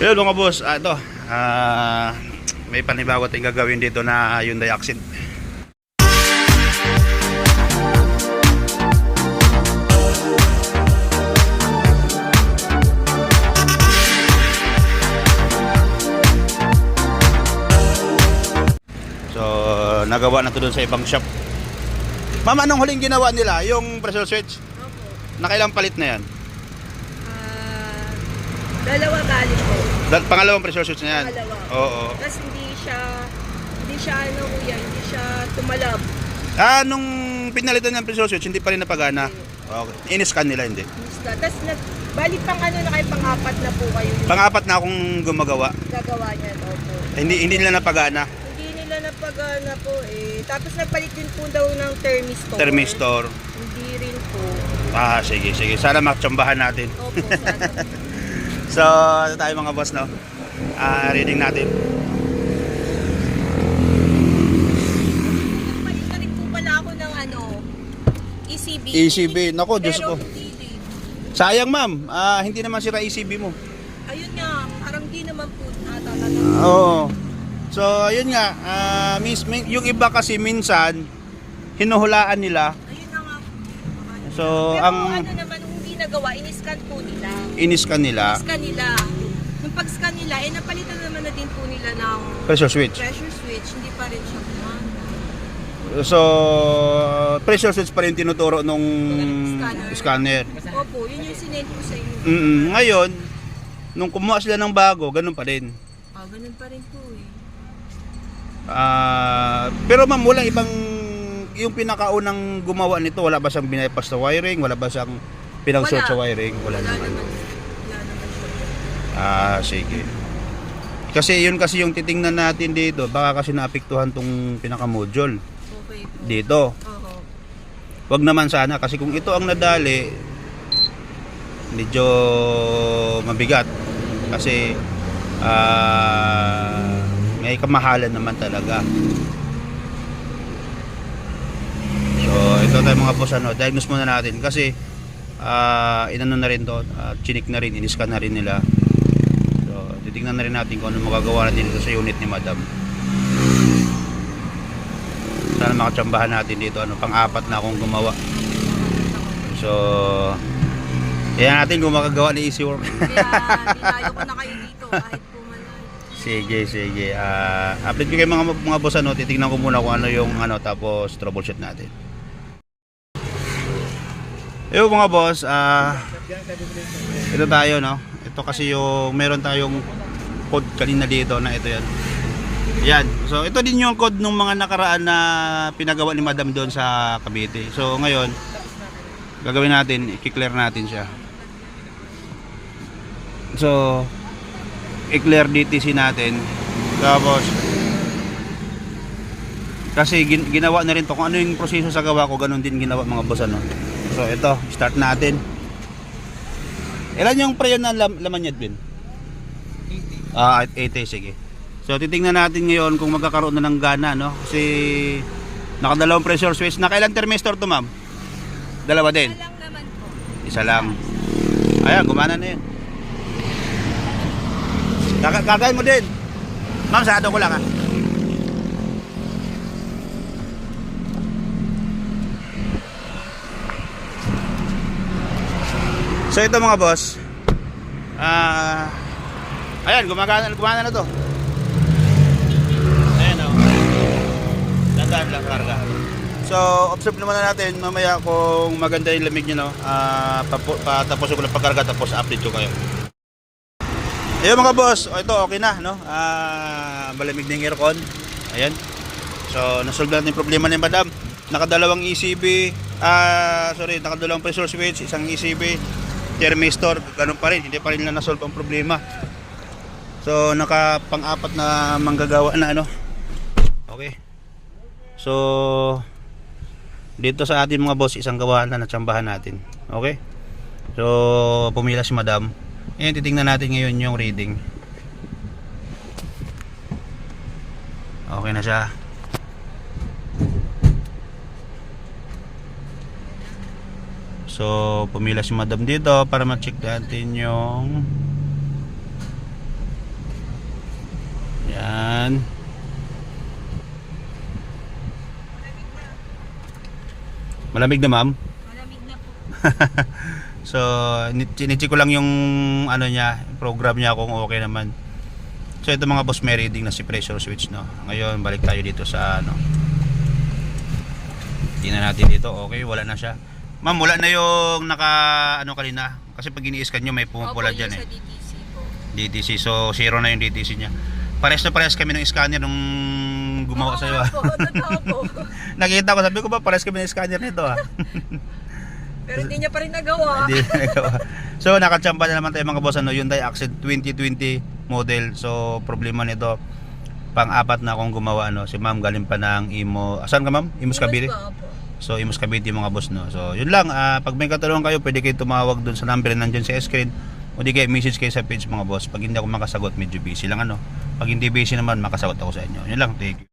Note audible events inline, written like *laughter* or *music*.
Yun mga boss, ah, ito, ah, may panibago tayong gagawin dito na Hyundai Accent. So, nagawa na to sa ibang shop. Ma'am, anong huling ginawa nila? Yung pressure switch? Opo. Nakailang palit na yan? Dalawa galing po. Dal- pangalawang pressure switch na yan? Pangalawa. Oo. Tapos hindi siya, hindi siya ano kuya, hindi siya tumalab. Ah, nung pinalitan ng pressure switch, hindi pa rin napagana. Okay. In-scan nila, hindi. Basta. Tapos nag, bali pang ano na kayo, pang-apat na po kayo yung Pang-apat na akong gumagawa. gagawa niyan. Opo. Hindi hindi nila napagana. Hindi nila napagana po eh. Tapos nagpalit din po daw ng thermistor. Thermistor. Hindi rin po. Ah, sige, sige. Sana makatsambahan natin. Opo, sana. *laughs* So, ano tayo mga boss, no? Ah, reading natin. Nagpalit na rin po pala ako ng ano, ECB. ECB. Nako, Diyos ko. hindi. Sayang, ma'am. Ah, hindi naman sira ECB mo. Ayun nga, parang di naman po ata. Oo. So, yun nga. Ah, mis- min- yung iba kasi minsan, hinuhulaan nila. Ayun na nga. So, Pero ang ano naman, nung hindi nagawa, in-scan po nila. in-scan nila, In-scan nila. Nung pag-scan nila, eh napalitan naman na din po nila ng pressure switch. pressure switch. Hindi pa rin siya gumana. So, pressure switch pa rin tinuturo nung Scanner. scanner. Opo, yun yung sinend ko sa inyo. Mm, ngayon, nung kumuha sila ng bago, ganun pa rin. Ah, ganun pa rin po eh. Ah, pero ma'am, walang ibang yung pinakaunang gumawa nito, wala ba siyang binaypas sa wiring? Wala ba siyang pinang-short Wala. sa wiring? Wala, Wala naman. naman. Wala naman siya. Ah, sige. Kasi yun kasi yung titingnan natin dito, baka kasi naapektuhan tong pinaka-module Okay po. dito. Oo. Wag naman sana kasi kung ito ang nadali, medyo mabigat. Kasi ah may kamahalan naman talaga. So, ito tayo mga boss ano, diagnose muna natin kasi ah inano na rin to, ah, chinik na rin, iniskan na rin nila. So, titingnan na rin natin kung ano magagawa natin dito sa unit ni Madam. Sana makatsambahan natin dito ano, pang-apat na akong gumawa. So, kaya natin kung makagawa ni Easy Work. Kaya *laughs* nilayo ko na kayo dito kahit sige, sige. Ah, update ko kayo mga mga boss ano, titingnan ko muna kung ano yung ano tapos troubleshoot natin. Yo mga boss, ah ito tayo no. Ito kasi yung meron tayong code kanina dito na ito yan. Yan. So ito din yung code ng mga nakaraan na pinagawa ni Madam doon sa Cavite. So ngayon, gagawin natin, i-clear natin siya. So, i-clear DTC natin. Tapos, kasi gin- ginawa na rin to. Kung ano yung proseso sa gawa ko, ganun din ginawa mga boss ano. So, ito, start natin. Ilan yung prayon na lam- laman niya, Bin? 80. Ah, 80, sige. So, titingnan natin ngayon kung magkakaroon na ng gana, no? Kasi, nakadalawang pressure switch. Nakailan thermistor to, ma'am? Dalawa din. Wala lang naman po. Isa lang. Ayan, gumana na yun. Kaka kakain mo din. Ma'am, sado ko lang ha. So ito mga boss. Ah, ayan, gumagana, gumana na to. Ayan o. Dandaan lang karga. So, observe naman na natin mamaya kung maganda yung lamig nyo, no? Ah, papu- patapos ko lang pagkarga tapos update ko kayo. Ayun mga boss, o ito okay na, no? Ah, malamig na yung aircon. Ayan. So, nasolve natin yung problema ni Madam. Nakadalawang ECB, ah, sorry, nakadalawang pressure switch, isang ECB, thermistor, ganun pa rin, hindi pa rin na nasolve ang problema. So, naka pang-apat na manggagawa na ano. Okay. So, dito sa ating mga boss, isang gawahan na natsambahan natin. Okay? So, pumila si madam. Ayan, titingnan natin ngayon yung reading. Okay na siya. So, pumila si madam dito para ma-check natin yung Yan. Malamig na ma'am. Malamig na po. *laughs* So, chinichi ko lang yung ano niya, program niya kung okay naman. So, ito mga boss, may reading na si pressure switch, no. Ngayon, balik tayo dito sa ano. Tingnan natin dito, okay, wala na siya. Ma'am, wala na yung naka ano kanina. Kasi pag ini-scan nyo, may pumupula dyan eh. sa DTC po. DTC. So, zero na yung DTC niya. Pares na pares kami ng scanner nung gumawa Oo sa'yo. ah. po, totoo po. *laughs* Nakita ko, sabi ko ba, pares kami ng scanner nito ah. *laughs* Pero hindi niya pa rin nagawa. *laughs* Hindi na nagawa. So nakachamba na naman tayo mga boss ano, Hyundai Accent 2020 model. So problema nito pang-apat na akong gumawa ano. Si Ma'am galing pa ng Imo. Asan ka Ma'am? Imus Cavite. Iwas opo. So Imus Cavite mga boss no. So yun lang ah, pag may katanungan kayo, pwede kayo tumawag doon sa number na nandiyan sa screen. O di kayo message kayo sa page mga boss. Pag hindi ako makasagot, medyo busy lang ano. Pag hindi busy naman, makasagot ako sa inyo. Yun lang. Thank you.